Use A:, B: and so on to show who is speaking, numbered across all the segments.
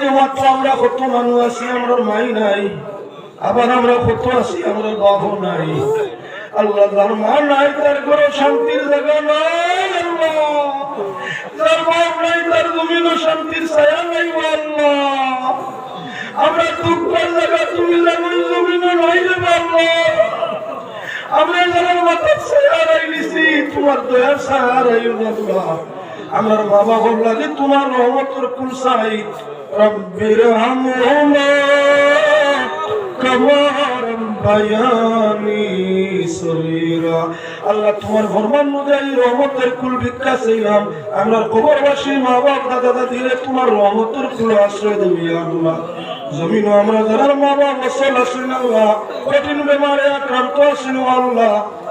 A: যে মাত্র আমরা আবার আমরা কত আছি আল্লাহ নাই শান্তির জায়গা শান্তির ছায়া নাই আল্লাহ আমরা দুঃখের জায়গা তুমি জানো নাই রে আল্লাহ আমরা যারা মাথার ছায়া রাইলিছি তোমার। দয়ার ছায়া আমার বাবা বাবার লাগে তোমার রহমতের কুল চাই রব্বির আল্লাহ তোমার রহমতের কুল আমরা দাদা তোমার রহমতের আশ্রয় জমিন আমরা যারা মা আল্লাহ। কঠিন বেমারে আক্রান্ত আসেন আল্লাহ।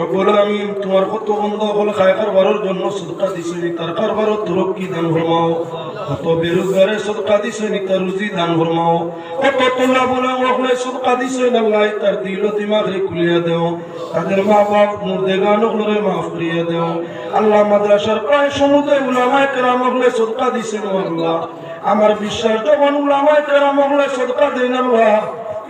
A: রব্বুল আমিন, তোমার কত বন্ধ হল খায়কার বারোর জন্য সদকা দিছেনি তার কারবারও তরক্কি দান ফরমাও? কত বেরোজগারে সদকা দিছেনি তার রুজি দান ফরমাও? কত তোলা বলে ওখানে সদকা দিছেন আল্লাহ তার দিল দিমাগ রে খুলিয়া দেও। তাদের মা বাপ মুর্দেগান ওগুলোরে মাফ করিয়া দেও। আল্লাহ মাদ্রাসার প্রায় সমুদায় উলামায় কেরাম ওগুলো সদকা দিছেন, আল্লাহ। আমার বিশ্বাস, যখন উলামায় কেরাম ওগুলো সদকা দেন, আল্লাহ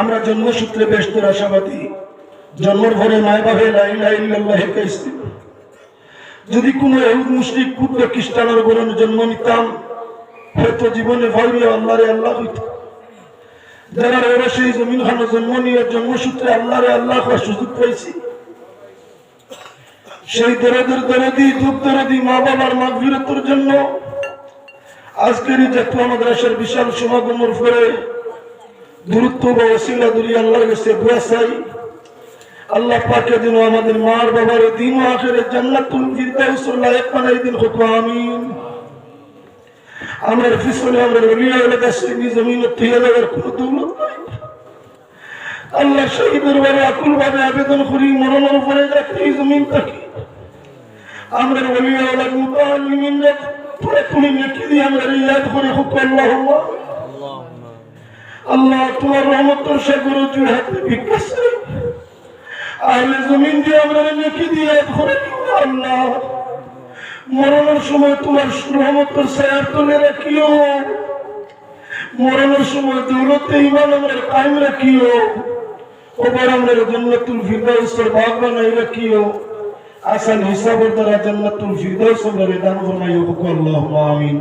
A: আমরা জন্মসূত্রে বেশতের আশাবাদী মায় কাইছি যদি কোনো মুশরিক কুদ্র খ্রিস্টানের জন্ম নিতাম, হয়তো জীবনে ভাবি আল্লাহরে আল্লাহ হইত। যারা সেই জমিন খানো জন্ম নিয়ে জন্মসূত্রে আল্লাহরে আল্লাহ হওয়ার সুযোগ পাইছি। সেই দরদের দরদি দুঃখ দরদি, মা বাবার মাঘ বিরতির জন্য আজকের এই জাতীয় মাদ্রাসার বিশাল সমাগমের ফলে দূরত্ব বা দূরি আল্লাহর কাছে আল্লাহ পাকে দিন আমাদের মার বাবার দিন আখের দিন আমিন। আমরা পিছনে আমরা রবিয়া দেশে জমিন থেকে লাগার কোনো দৌলত আল্লাহ শহীদের বারে আকুল ভাবে আবেদন করি, মরণের উপরে এই জমিন থাকি। আমরা রবিয়া হলে মুতাআল্লিমিন পুরো পুরি নেকি দিয়ে আমরা করে, খুব আল্লাহ আল্লাহ তোমার রহমতের সাগর জুড়ে হাতে ভিক্ষা চাই আহলে জমিন দিয়ে আমরা নেকি দিয়ে আল্লাহ মরণের সময় তোমার রহমতের ছায়ার তলে রাখিও। মরণের সময় দৌলতে ইমান আমরা কায়েম রাখিও। ওবার আমরা জান্নাতুল ফিরদাউসের ভাগ বানাই রাখিও। আসান হিসাবের দ্বারা জান্নাতুল ফিরদাউস আমরা দান ফরমাইও আল্লাহুম্মা আমিন।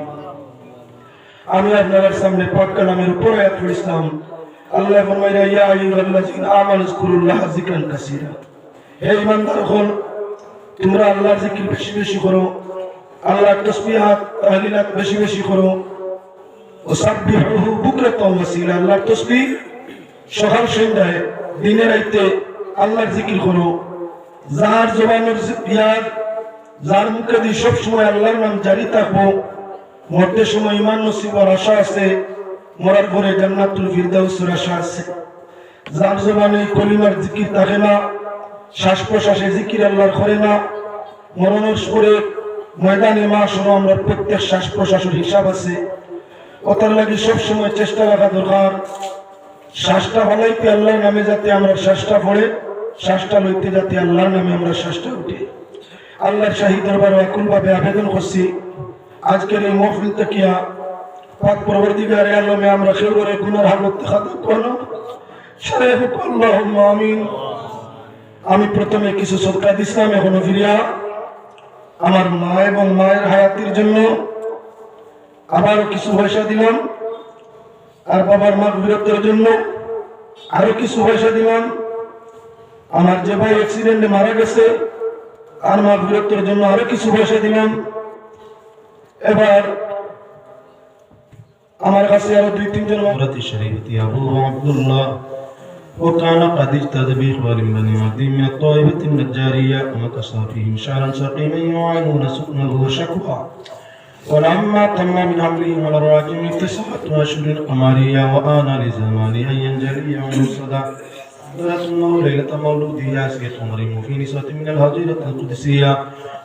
A: আমি আপনার সামনে পাক কালামের উপর আয়াত পড়িলাম আল্লাহ ফরমাইরা ইয়া আইয়ুহাল্লাযিনা আমানু যকুরুল্লাহ যিকরান কাসীরা। হে ঈমানদার হল, তোমরা আল্লাহর জিকির বেশি বেশি করো, আল্লাহর তাসবিহাত তাহলিলাত বেশি বেশি করো। ওয়াসাব্বিহুহু বুকরাতাও ওয়াসিলা, আল্লাহর তাসবিহ সকাল সন্ধ্যায় দিনের রাইতে আল্লাহর জিকির করো। যার জবানের ইয়াদ যার মুখে দিয়ে সবসময় আল্লাহর নাম জারি থাকব, মরতে সময় ইমান নসিবার আশা আছে, মরার পরে জান্নাতুল ফিরদাউসের আশা আছে। যার জবানে কলিমার জিকির থাকে না শ্বাস প্রশ্বাসে জিকির আল্লাহর করে না, মরণের পরে ময়দানে মা শোনো আমরা প্রত্যেক শ্বাস প্রশ্বাসের হিসাব আছে। কথার লাগে সবসময় চেষ্টা রাখা দরকার। শ্বাসটা ভালাইতে আল্লাহর নামে যাতে আমরা শ্বাসটা পড়ে শ্বাসটা লইতে যাতে আল্লাহর নামে আমরা শ্বাসটা উঠি। আল্লাহর শাহী দরবারে আকুল ভাবে আবেদন করছি, আজকের এই মহফিল তাকিয়া পাক পরবর্তীকারে আলমে আমরা সেগুলোর গুনার হালত খাতে করো আমি প্রথমে কিছু সদকা দিছিলাম, এখনও ফিরিয়া আমার মা এবং মায়ের হায়াতির জন্য আবারও কিছু পয়সা দিলাম। আর বাবার মার বিরক্তের জন্য আরও কিছু পয়সা দিলাম। আমার যে ভাই অ্যাক্সিডেন্টে মারা গেছে
B: আর মা বিরক্তের জন্য আরো কিছু পয়সা দিলাম এবার আমার কাছে আরো দুই তিনজন
A: سورة الشريفة أبو عبد الله وكان قد اجتهد بإخبار بني عبد من الطائفة النجارية ومكث فيهم شهرا سقيما يعانون سكنه وشكوى ولما تم من أمرهم على الراجم تسعة أشهر قمرية وآن لزمان أن ينجلي عن الصدى درسناه ليلة مولوده ياسية مريم في نسوة من الهجيرة القدسية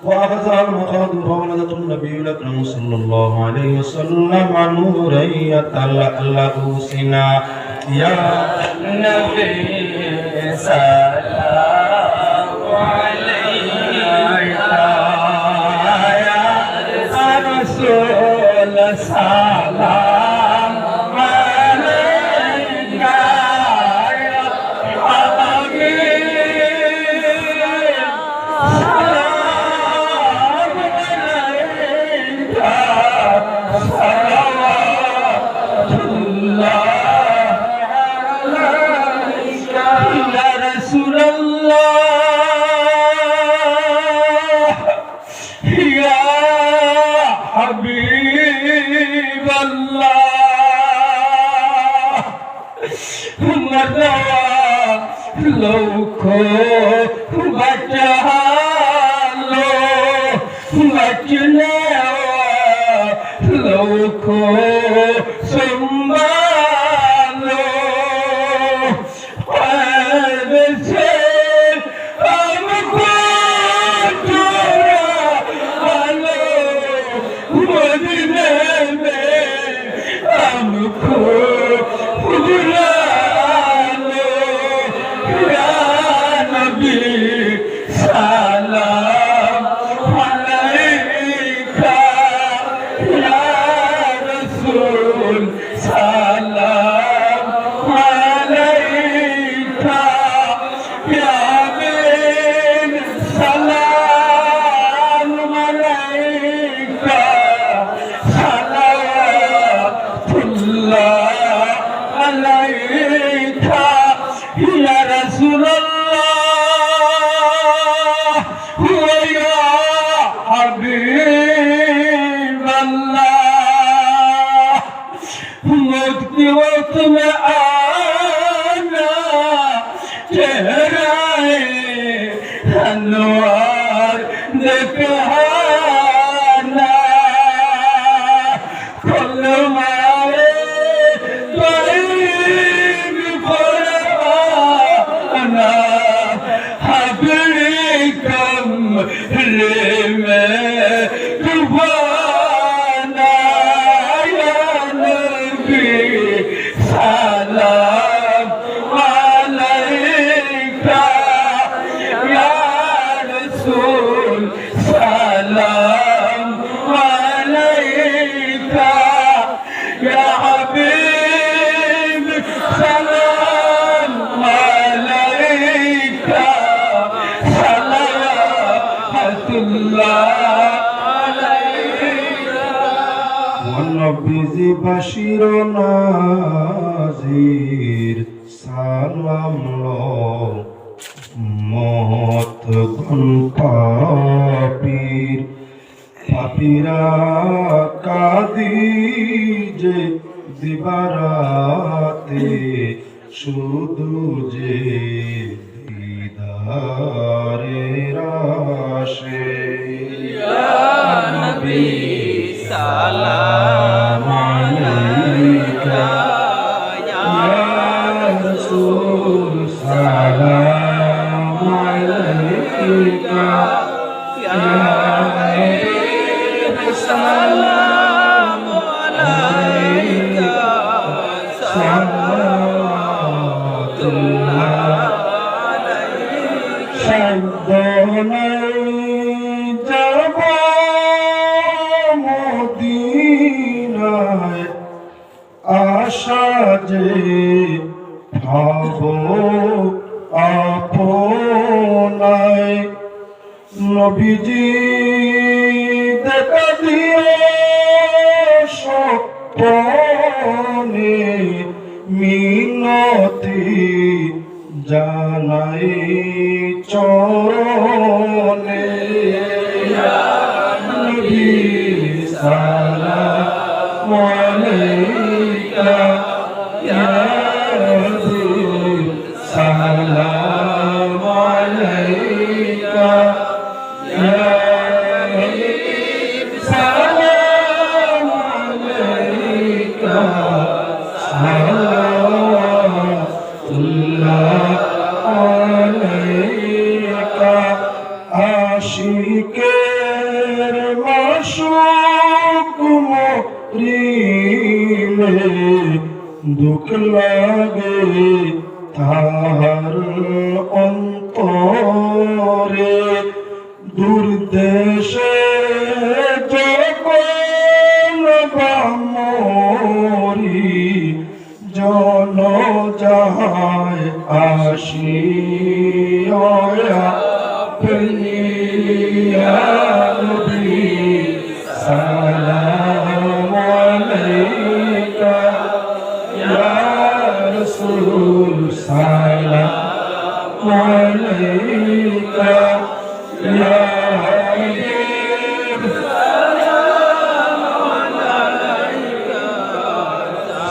A: وأخذها المخاض فولدته النبي الأكرم صلى الله عليه وسلم نورا يتلألأ سنا يا
C: نبي سلام লৌখ বাটা وطن آنا تیرا ہے
A: حلوہ ছিল নাজির সালাম মত গুণ পাপির পাপিরা কাদি যে দিবারাতে শুধু যে
D: সালাম লাগে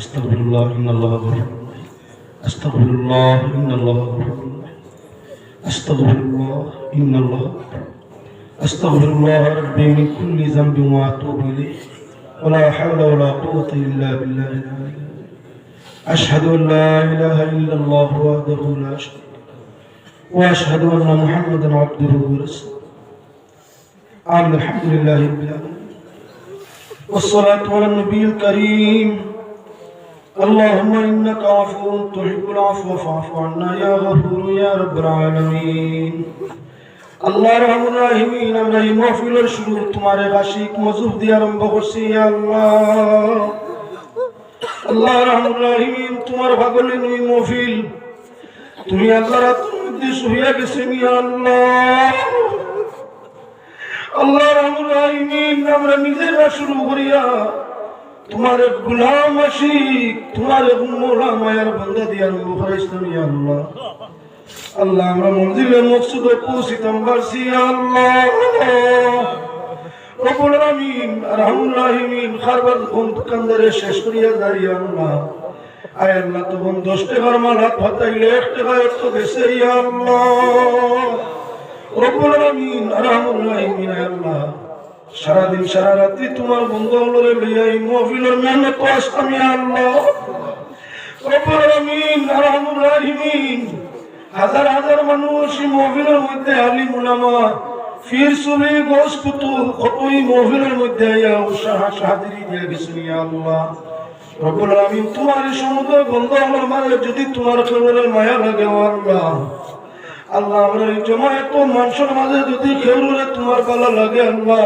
A: أستغفر الله إن الله غفور رحيم. أستغفر الله إن الله غفور رحيم. أستغفر الله إن الله أستغفر الله ربي من كل ذنب وأتوب إليه. ولا حول ولا قوة إلا بالله العلي. أشهد أن لا إله إلا الله وحده لا شريك وأشهد أن محمدا عبده ورسوله. آمين. الحمد لله رب العالمين. والصلاة على النبي الكريم. اللهم إنك عفو تحب العفو فاعف عنا يا غفور يا رب العالمين আল্লাহ রহমান রাহিমিন আমরা এই মহফিলের শুরু তোমার আশিক মজুব দিয়ে আরম্ভ করছি ইয়া আল্লাহ আল্লাহ রহমান রাহিমিন তোমার ভাগলে নই মহফিল তুমি আল্লাহ রাতের মধ্যে শুয়ে গেছেন ইয়া আল্লাহ আল্লাহ রহমান রাহিমিন আমরা নিজেরা শুরু করিয়া তোমার গুলাম আশিক, তোমার মোলা মায়ার বন্ধা দিয়ে আরম্ভ করাইছিলাম ইয়া আল্লাহ। আল্লাহ, আমরা মঞ্জিলে মকসুদে পৌঁছিতাম পারছি আল্লাহ। রব্বুল আলামিন, আরহামুর রাহিমিন খারবার কোন দোকানদারে শেষ করিয়া দাঁড়িয়ে আল্লাহ। আয় আল্লাহ তখন দশ টাকার মাল হাত ফাটাইলে এক টাকা অর্থ গেছে, ইয়া আল্লাহ। রব্বুল আরহামুর রাহিমিন, আয় আল্লাহ। সারাদিন, সারা রাত্রি তোমার বন্ধু হলরে লইয়া মহফিলের মেহনত ইয়া আল্লাহ। হাজার হাজার মানুষ মধ্যে আলামিন, তোমার এই সমুদ্র বন্ধ আমার মারে যদি তোমার খেলোয়াড়ের মায়া লাগে আল্লাহ। আল্লাহ আমরা এই জমায়েত মানুষের মাঝে যদি খেউরে তোমার ভালো লাগে আল্লাহ।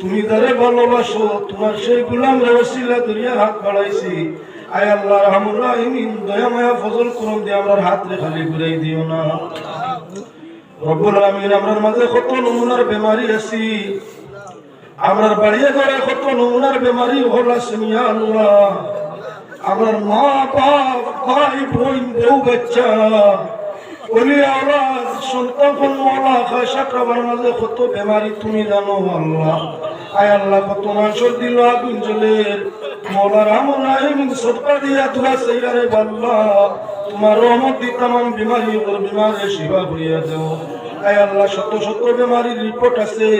A: তুমি তারে ভালোবাসো, তোমার সেই গুলাম রসিলা দরিয়া হাত বাড়াইছি। আয় আল্লাহ রহমুর দয়া মায়া ফজল করম দিয়ে আমরা হাত খালি ঘুরাই দিও না। রব্বুল আলামিন, আমরার মাঝে কত নমুনার বেমারি আছি। আমরার বাড়িয়ে ঘরে কত নমুনার বেমারি হল আছে আল্লাহ। আমার মা বাপ ভাই বোন বউ বাচ্চা বলি আওলাদ সন্তান মলা খায় সাকরাবার মাঝে কত বেমারি তুমি জানো আল্লাহ। আয় আল্লাহ, কত মানুষের দিল আগুন আমল দিয়া দুয়া সেইয়ারে বাল্লা। তোমার রহমত দি তামাম বিমারি ওর বিমারে শিবা করিয়া দেও। শত রিপোর্ট আছে।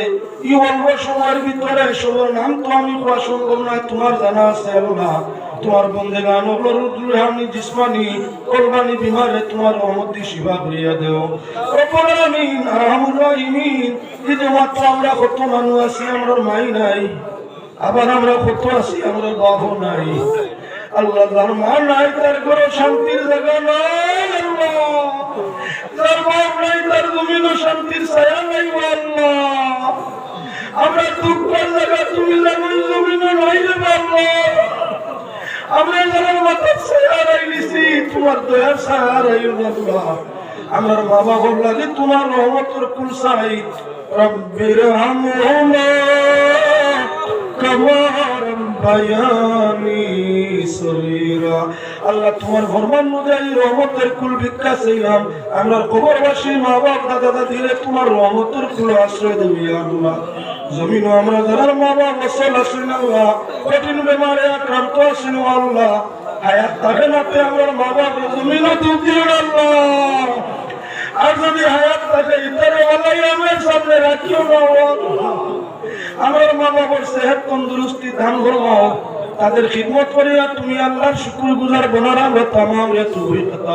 A: ই অল্প সময়ের ভিতরে সবার নাম তো আমি কোয়া সম্ভব নয়, তোমার জানা আছে আল্লাহ। তোমার বন্দে গান রুহানি জিসমানি, কোরবানি বিমারে তোমার দি শিবা করিয়া দেও। রব্বুল আলামিন আরহামুর রাহিমিন। যে মাত্র আমরা কত মানুষ আছি আমরা মাই নাই। আবার আমরা কত আছি আমরা বাবু নাই। আল্লাহ যার মা নাই, তার ঘরে শান্তির জায়গা নাই আল্লাহ। বাপ নাই, তার জমিনও শান্তির ছায়া নাই আল্লাহ। আমরা দুঃখের জায়গা, তুমি যেমন জমিনে রইলে পারব আমরা মাথার সাহারাই নিছি তোমার রহমতের কুল সাহাই রব্বির আল্লাহ তোমার ফরমান অনুযায়ী রহমতের কুল ভিক্ষা চাইলাম। আমরা কবরবাসী মা বাপ দাদা দাদিরে তোমার রহমতের কুল আশ্রয় দেবি আল্লাহ। জমিন আমরা যারা মা বাপ অসল আসেন কঠিন বেমারে আক্রান্ত আসেন আল্লাহ। হায়াত থাকে না তে আমার মা বাপ, জমিন দুঃখ দিন আল্লাহ। আর যদি হায়াত থাকে, ইতারে আল্লাহ আমার সামনে রাখিও না আমার মা বাবার সেহত তন্দুরুস্তি ধান ফরমাও তাদের খিদমত করিয়া তুমি আল্লাহর শুকুর গুজার বনারা তামাম রে কথা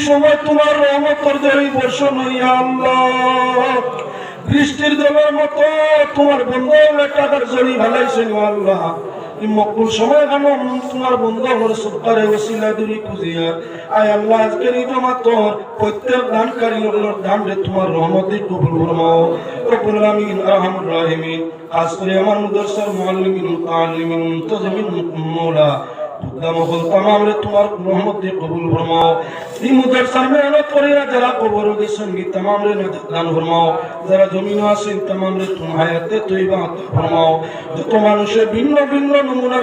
A: সময় তোমার রহমতর জয়ী বর্ষণ হইয়া আল্লাহ বৃষ্টির জলের মতো তোমার বন্ধ টাকার জড়ি ভালাইছেন আল্লাহ। মকুল আল্লাহ রহমতে আমার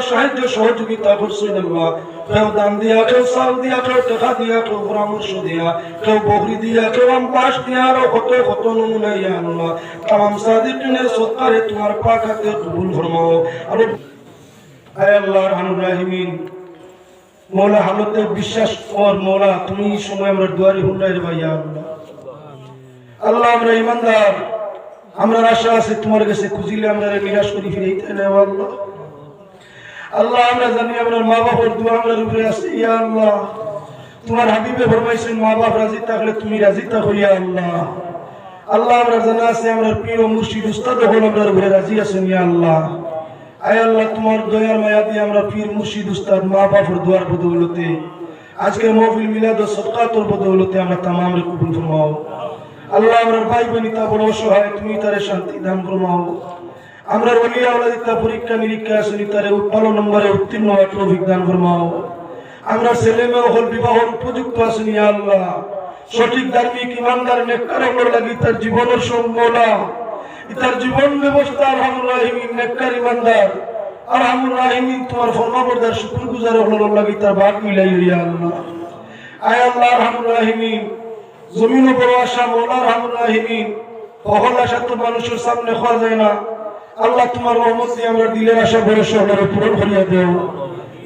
A: সাহায্য সহযোগিতা করছেন আল্লাহ, কেউ দান দিয়া, কেউ চাল দিয়া, কেউ টাকা দিয়া, কেউ পরামর্শ দিয়া, কেউ বকরি দিয়া, কেউ আম পাশ দিয়া, আরও কত কত নমুনা ইয়া আল্লাহ। তামাম সাদিকিনের সৎকারে তোমার পাক হাতে কবুল ফরমাও। আর আয় আল্লাহ রহমান রাহিমিন। মৌলা হালতে বিশ্বাস কর মৌলা, তুমি সময় আমরা দুয়ারি হুন্ডাই রে ভাইয়া আল্লাহ। আল্লাহ, আমরা ইমানদার। আমরা আশা আছে তোমার কাছে খুঁজিলে আমরা নিরাশ করি, ফিরে আল্লাহ। আল্লাহ, আমরা জানি আমরা মা বাবার দোয়া আমরা উপরে আছে, ইয়া আল্লাহ। তোমার হাবিবে ফরমাইছেন মা বাপ রাজি থাকলে তুমি রাজি থাকো, ইয়া আল্লাহ। আল্লাহ, আমরা জানা আছে, আমরা প্রিয় মুর্শিদ উস্তাদ হল আমরা উপরে রাজি আছেন, ইয়া আল্লাহ। আয় আল্লাহ, তোমার দয়ার মায়া দিয়ে আমরা পীর মুর্শিদ উস্তাদ, মা বাপর দোয়ার বদৌলতে আজকের মহফিল মিলাদ ও সদকাতর বদৌলতে আমরা তামাম রে কবুল ফরমাও। আল্লাহ আমরা ভাই বোনিতা বড় অসহায়, তুমি তারে শান্তি দান ফরমাও। আমরা ওলিয়া আওলাদিতা পরীক্ষা নিরীক্ষা আসনি, তারে ভালো নম্বরে উত্তীর্ণ হওয়ার তৌফিক দান ফরমাও। আমরা ছেলে মেয়ে হল বিবাহর উপযুক্ত আসনি, আল্লাহ। সঠিক ধার্মিক, ইমানদার, নেককার লাগি তার জীবনের সম্বলা। তার জীবন ব্যবস্থা আলহামুর রাহিমিন নেককার ইমানদার আলহামুর রাহিমিন, তোমার ফরমাবরদার শুকুর গুজার হলোর লাগি তার ভাগ মিলাই ইয়া আল্লাহ। আয় আল্লাহ আলহামুর রাহিমিন, জমিন বড় আশা মৌলা আলহামুর রাহিমিন। আশা তো মানুষের সামনে খাওয়া যায় না। আল্লাহ তোমার রহমত দিয়ে আমরা দিলের আশা, ভরসা আমরা পূরণ করিয়া দেও।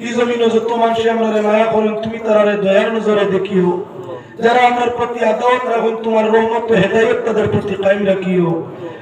A: এই জমিনে যত মানুষ আমরা মায়া করেন, তুমি তারা দয়ার নজরে দেখিও। যারা আমার প্রতি আদাওয়াত রাখুন, তোমার রহমত হেদায়ত তাদের প্রতি কায়েম রাখিও।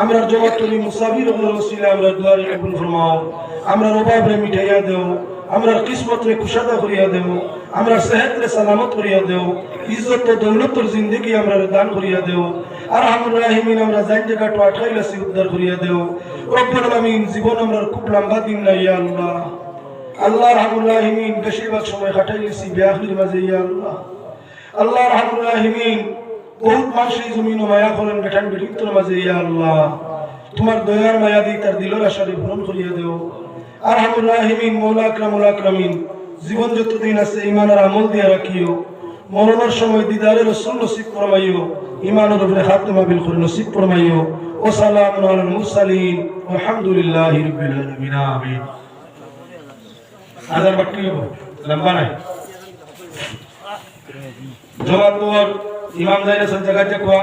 A: আমরা জবাব তুমি মুসাফির আমরা দুয়ারে কবুল ফরমাও। আমরা অভাবরে মিঠাইয়া দেও, আমরা কিসমত রে কুশাদা করিয়া দেও, আমরা সেহত রে সালামত করিয়া দেও, ইজ্জত ও দৌলতর জিন্দগি আমরা দান করিয়া দেও আর আমরা রাহিমিন আমরা জান জায়গা তো আঠাইলাসি উদ্ধার করিয়া দেও, রব্বুল আলামিন জীবন আমরা খুব লম্বা দিন না ইয়া আল্লাহ। আল্লাহ রাহমুল রাহিমিন বেশিরভাগ সময় কাটাইলেছি বিয়াখির মাঝে, ইয়া আল্লাহ। আল্লাহ রাহমুল রাহিমিন বহুত মানুষ এই জমিন মায়া করেন বেঠান বেঠিন্তর মাঝে, ইয়া আল্লাহ। তোমার দয়ার মায়া দি তার দিলর আশারে পূরণ করিয়া দেও। আর হামুল রাহিমিন, মৌলা আকরামুল আকরামিন, জীবন যতদিন আছে ইমানের আমল দিয়া রাখিও। মরণের সময় দিদারের রসুল নসিব ফরমাইও ইমানের উপরে খাতমা বিল করে নসিব ফরমাইও। ও সালাম আলাল মুরসালিন, আলহামদুলিল্লাহি রাব্বিল আলামিন, আমিন। আদার বাকি লম্বা নাই? জবাব তোর ইমাম জাইনে সব জায়গায় কোয়া